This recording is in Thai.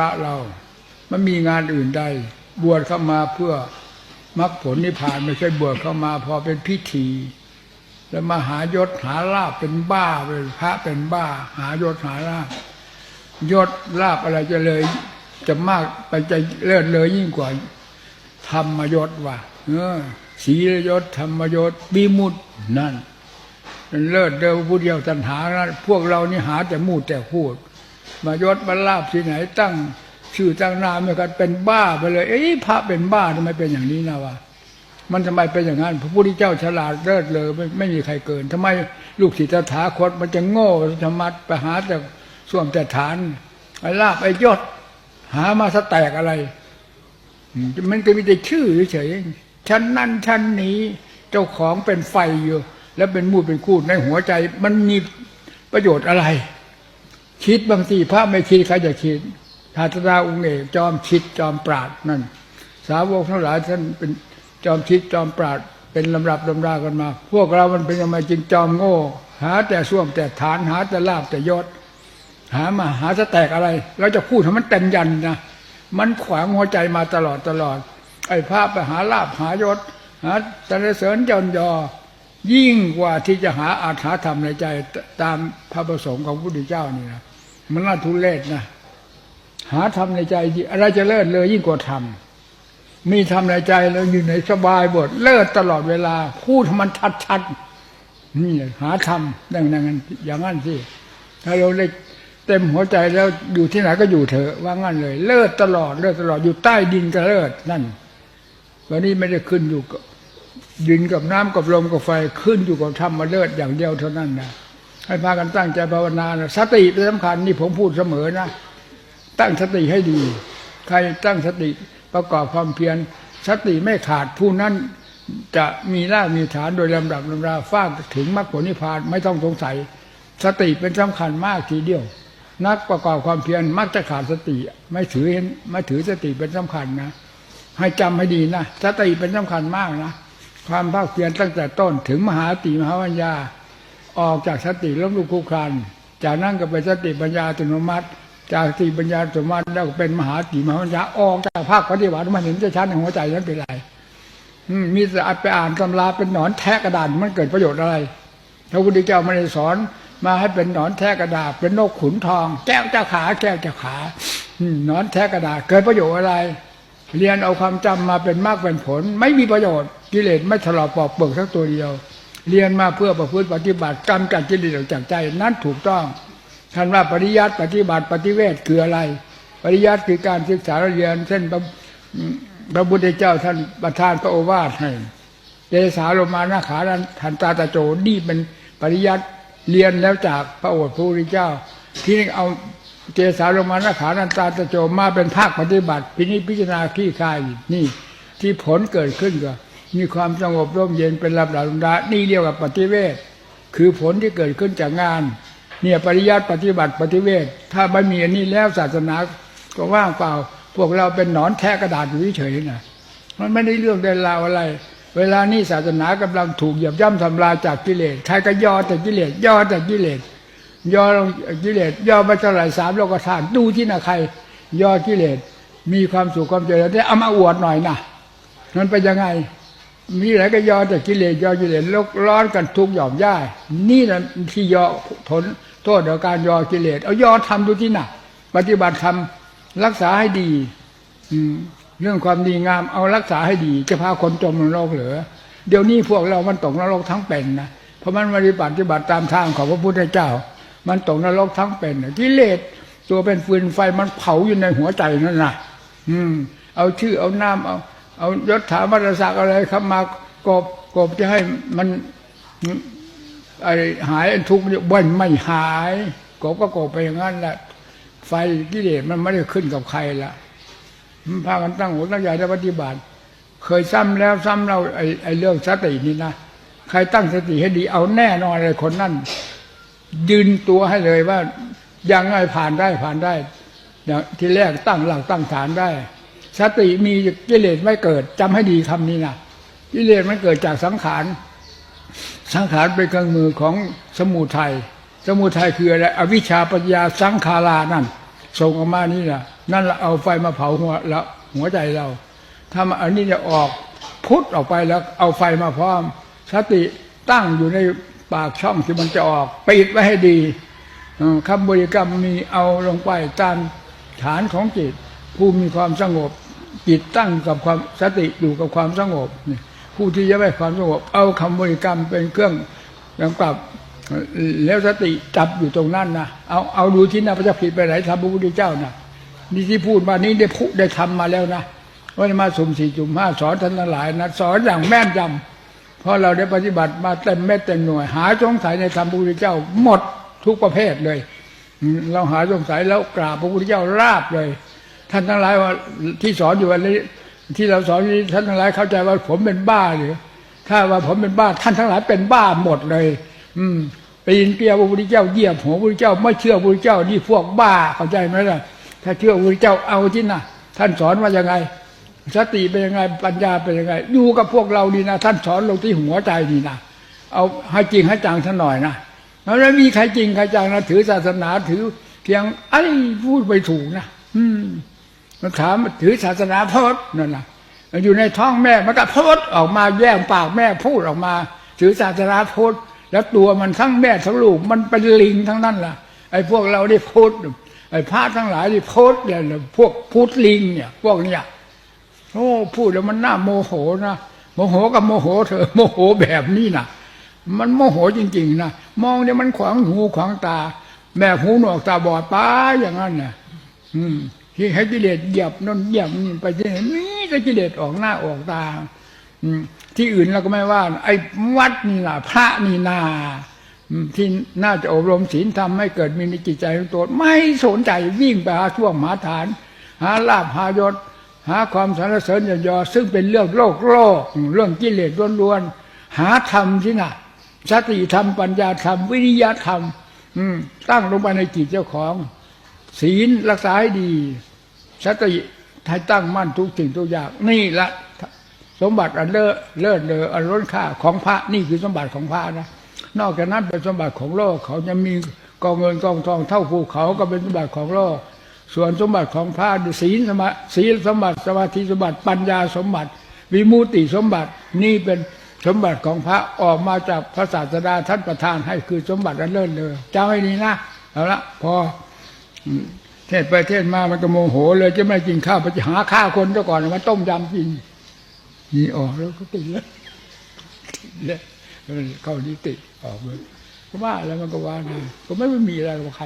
พระเรา มันมีงานอื่นใด บวชเข้ามาเพื่อมรรคผลนิพพานไม่ใช่บวชเข้ามาพอเป็นพิธี แล้วมาหายศหาลาบเป็นบ้าเป็นพระเป็นบ้า หายศหาลาบยศลาบอะไรจะเลย จะมากไปจะเลิศเลยยิ่งกว่าธรรมยศว่ะเออศีลยศธรรมยศบีมุดนั่นเลิศเดิมผู้เดียวตันหานะพวกเรานี่หาแต่มูดแต่พูด มายศมาลาบที่ไหนตั้งชื่อตั้งนามกันเป็นบ้าไปเลยเอ้ยพระเป็นบ้าทำไมเป็นอย่างนี้นะวะมันทำไมเป็นอย่างนั้นพระพุทธเจ้าฉลาดเลิศเลยไม่ไม่มีใครเกินทำไมลูกศิษย์ตถาคตมันจะโง่ธรรมัดไปหาแต่ส่วมแต่ฐานไอ้ลาบไอ้ยศหามาสแตกอะไร มันก็มีแต่ชื่อเฉยชั้นนั้นชั้นนี้เจ้าของเป็นไฟอยู่ แล้วเป็นมูดเป็นคูดในหัวใจ มันมีประโยชน์อะไร คิดบางทีพระไม่คิดใครจะคิดทาตราองค์เอกจอมคิดจอมปราดนั่น สาวกทั้งหลายท่านเป็นจอมคิดจอมปราดเป็นลำรับลำรากันมา พวกเรามันเป็นยังไงจริงจอมโง่ หาแต่ส้วมแต่ฐานหาแต่ลาบแต่ยศ หามาหาจะแตกอะไร เราจะพูดให้มันเต็มยันนะมันขวางหัวใจมาตลอดตลอด ไอ้ภาพไปหาลาบหายศหาสรรเสริญยนยอ ยิ่งกว่าที่จะหาอาถาธรรมในใจตามพระประสงค์ของพระพุทธเจ้านี่นะ มันน่าทุเรศนะหาธรรมในใจอะไรจะเลิศเลยยิ่งกว่าธรรมมีธรรมในใจแล้วอยู่ในสบายบทเลิศตลอดเวลา พูดมันชัดชัดๆนี่หาธรรมดังนั้นอย่างนั้นสิถ้าเราได้เต็มหัวใจแล้วอยู่ที่ไหนก็อยู่เถอะว่างั้นเลย เลิศตลอดเลิศตลอดอยู่ใต้ดินก็เลิศนั่นวันนี้ไม่ได้ขึ้นอยู่กับดินกับน้ำกับลมกับไฟขึ้นอยู่กับธรรมมาเลิศอย่างเดียวเท่านั้นนะ ให้พากันตั้งใจภาวนานะสติเป็นสำคัญนี่ผมพูดเสมอนะ ตั้งสติให้ดี ใครตั้งสติประกอบความเพียรสติไม่ขาดผู้นั้นจะมีรามีฐานโดยลำดับลำดาฟากถึงมรรคผลนิพพานไม่ต้องสงสัย สติเป็นสำคัญมากทีเดียว นักประกอบความเพียรมักจะขาดสติ ไม่ถือเห็นไม่ถือสติเป็นสำคัญนะ ให้จำให้ดีนะสติเป็นสำคัญมากนะ ความภาคเพียรตั้งแต่ต้นถึงมหาสติมหาปัญญา ออกจากสติล้มลุกคลุกคลานจากนั้นก็เป็นสติปัญญาอัตโนมัติ จากสติปัญญาอัตโนมัติแล้วก็เป็นมหาสติมหาปัญญาออกจากภาคปฏิบัติมันเห็นจะชัดในหัวใจนั้นเป็นไรมีแต่ไปอ่านตำราเป็นหนอนแทะกระดานมันเกิดประโยชน์อะไรพระพุทธเจ้าไม่ได้สอนมาให้เป็นหนอนแทะกระดาษเป็นนกขุนทอง แก้วเจ้าขาแก้วเจ้าขาหนอนแทะกระดาษเกิดประโยชน์อะไร เรียนเอาความจำมาเป็นมากเป็นผล ไม่มีประโยชน์กิเลสไม่ถลอกปอกเปิกสักตัวเดียว เรียนมาเพื่อประพฤติปฏิบัติกรรมจัดกิเลสออกจากใจนั้นถูกต้องท่านว่าปริยัติปฏิบัติปฏิเวทคืออะไร ปริยัติคือการศึกษาเรียนเช่นพระพระพุทธเจ้าท่านประทานพระโอวาทให้เดสาโลมานาขานันทันตาตะโจนี่เป็นปริยัติเรียนแล้วจากพระโอษฐ์พระพุทธเจ้า ที่นี่เอาเจสาโลมานาขานันตาตะโจมาเป็นภาคปฏิบัติ พินิจพิจารณาขี้คายนี่ที่ผลเกิดขึ้นก็ มีความสงบร่มเย็นเป็นลำดับลำดานี่เรียกว่าปฏิเวทคือผลที่เกิดขึ้นจากงาน เนี่ยปริยัติปฏิบัติปฏิเวทถ้าไม่มีอันนี้แล้วศาสนาก็ว่างเปล่า พวกเราเป็นหนอนแทะกระดาษอยู่เฉยๆนะมันไม่ได้เรื่องเดินราวอะไร เวลานี้ศาสนากำลังถูกเหยียบย่ำทำลายจากกิเลสใครก็ย่อแต่กิเลสย่อแต่กิเลสย่อลงกิเลสย่อไปเท่าไหร่สามโลกธาตุดูที่นะใคร ย่อกิเลสมีความสุขความเจริญได้เอามาอวดหน่อยนะมันเป็นยังไง มีอะไรก็ยอแต่กิเลสยอกิเลสลกร้อนกันทุกหย่อมย่ายนี่นะที่ยอทนโทษต่อการยอกิเลสเอายอทำดูที่หน่ะปฏิบัติธรรมรักษาให้ดี อืมเรื่องความดีงามเอารักษาให้ดี จะพาคนจมนรกเหรือเดี๋ยวนี้พวกเรามันตกนรกทั้งเป็นนะเพราะมันปฏิบัติปฏิบัติตามทางของพระพุทธเจ้า มันตกนรกทั้งเป็นนะกิเลสตัวเป็นฟืนไฟมันเผาอยู่ในหัวใจนั่นนะอืม เอาชื่อเอานามเอา เอายศถาบรรดาศักดิ์อะไรครับมากบกบจะให้มันไอหายทุกข์บ่นไม่หายกบก็กบไปอย่างนั้นแหละไฟกิเลสมันไม่ได้ขึ้นกับใครละมันพากันตั้งหัวตั้งใหญ่ได้ปฏิบัติ เคยซ้ำแล้วซ้ำเราไอไอเรื่องสตินี่นะใครตั้งสติให้ดีเอาแน่นอนเลยคนนั่นยืนตัวให้เลยว่ายังไงผ่านได้ผ่านได้ ที่แรกตั้งหลักตั้งฐานได้ สติมีกิเลสไม่เกิดจำให้ดีคำนี้นะกิเลสมันเกิดจากสังขารสังขารเป็นเครื่องมือของสมุทัยสมุทัยคืออะไรอวิชชาปัญญาสังขารานั่นส่งออกมานี่นะนั่นละเอาไฟมาเผาหัวแล้วหัวใจเรา ถ้าอันนี้จะออกพุทธออกไปแล้ว เอาไฟมาพร้อม สติตั้งอยู่ในปากช่องที่มันจะออกปิดไว้ให้ดีคำบริกรรมมีเอาลงไปตามฐานของจิต ผู้มีความสงบ จิตตั้งกับความสติอยู่กับความสงบผู้ที่จะได้ความสงบเอาคำบริกรรมเป็นเครื่องกำกับแล้วสติจับอยู่ตรงนั้นนะเอาเอาดูที่นาพระเจ้าผิดไปไหนทำพระพุทธเจ้านะนี่ที่พูดมานี้ได้พูดได้ทำมาแล้วนะว่ามาสุ่มสี่จุ่มห้าสอนท่านหลายนะสอนอย่างแม่นยำเพราะเราได้ปฏิบัติมาเต็มเม็ดเต็มหน่วย หาสงสัยในธรรมพระพุทธเจ้าหมดทุกประเภทเลย เราหาสงสัยแล้วกราบพระพุทธเจ้าราบเลย ท่านทั้งหลายว่าที่สอนอยู่วันนี้ที่เราสอนนี้ท่านทั้งหลายเข้าใจว่าผมเป็นบ้าหรือถ้าว่าผมเป็นบ้าท่านทั้งหลายเป็นบ้าหมดเลย อืมปีนเกลียวพระพุทธเจ้าเยียบหัวพระพุทธเจ้าไม่เชื่อพระพุทธเจ้านี่พวกบ้าเข้าใจไหมล่ะ ถ้าเชื่อพระพุทธเจ้าเอาที่น่ะ ท่านสอนว่ายังไง สติเป็นยังไงปัญญาเป็นยังไงอยู่กับพวกเรานี่นะท่านสอนลงที่หัวใจนี่นะเอาให้จริงให้จังท่านหน่อยนะแล้วไม่มีใครจริงใครจังนะถือศาสนาถือเพียงไอ้พูดไปถูกนะอืม มันถามถือศาสนาพุทธนั่นนะอยู่ในท้องแม่มันก็พุทธออกมาแย่งปากแม่พูดออกมา ถือศาสนาพุทธแล้วตัวมันทั้งแม่ทั้งลูกมันเป็นลิงทั้งนั้นล่ะ ไอ้พวกเราได้พุทธไอ้พระทั้งหลายที่พุทธเนี่ยพวกพุทธลิงเนี่ย พวกเนี้ยโอ้พูดแล้วมันน่าโมโหนะโมโหกับโมโหเธอะโมโหแบบนี้นะมันโมโหจริง ๆนะมองเนี่ยมันขวางหูขวางตา แม่หูหนวกตาบอดป้าอย่างนั้นน่ะอืม ที่ให้กิเลสเหยียบนั่นเหยียบนี่ไปที่ไหนมีแต่กิเลสออกหน้าออกตาที่อื่นเราก็ไม่ว่า ไอ้วัดนี่ล่ะ พระนี่นาที่น่าจะอบรมศีลทำให้เกิดมีในจิตใจของตัวไม่สนใจวิ่งไปหาช่วงหาฐาน หาลาภหายศ หาความสรรเสริญยอซึ่งเป็นเรื่องโลกโลก เรื่องกิเลสล้วนๆหาธรรมที่น่ะสติธรรมปัญญาธรรม วิริยะธรรมตั้งลงไปในจิตเจ้าของ ศีลรักษาให้ดีสติให้ตั้งมั่นทุกสิ่งทุกอย่างนี่ละสมบัติอันเลิศเลิศเลออันล้นค่าของพระนี่คือสมบัติของพระนะนอกจากนั้นเป็นสมบัติของโลกเขาจะมีกองเงินกองทองเท่าภูเขาก็เป็นสมบัติของโลก ส่วนสมบัติของพระศีลสมาศีลสมบัติสมาธิสมบัติปัญญาสมบัติ วิมุตติสมบัตินี่เป็นสมบัติของพระออกมาจากพระศาสดาท่านประทานให้คือสมบัติอันเลิศเลยจำให้ดีนะเอาละพอ เทศไปเทศมามันก็โมโห เลยจะไม่กินข้าวไปหาข้าวคนซะก่อนมาต้มยำกินนี่ออกแล้วก็ติดแล้วติดแล้วเข้านี้ติดออกเลยก็ว่าแล้วมันก็ว่านะก็ไม่มีอะไรกับใคร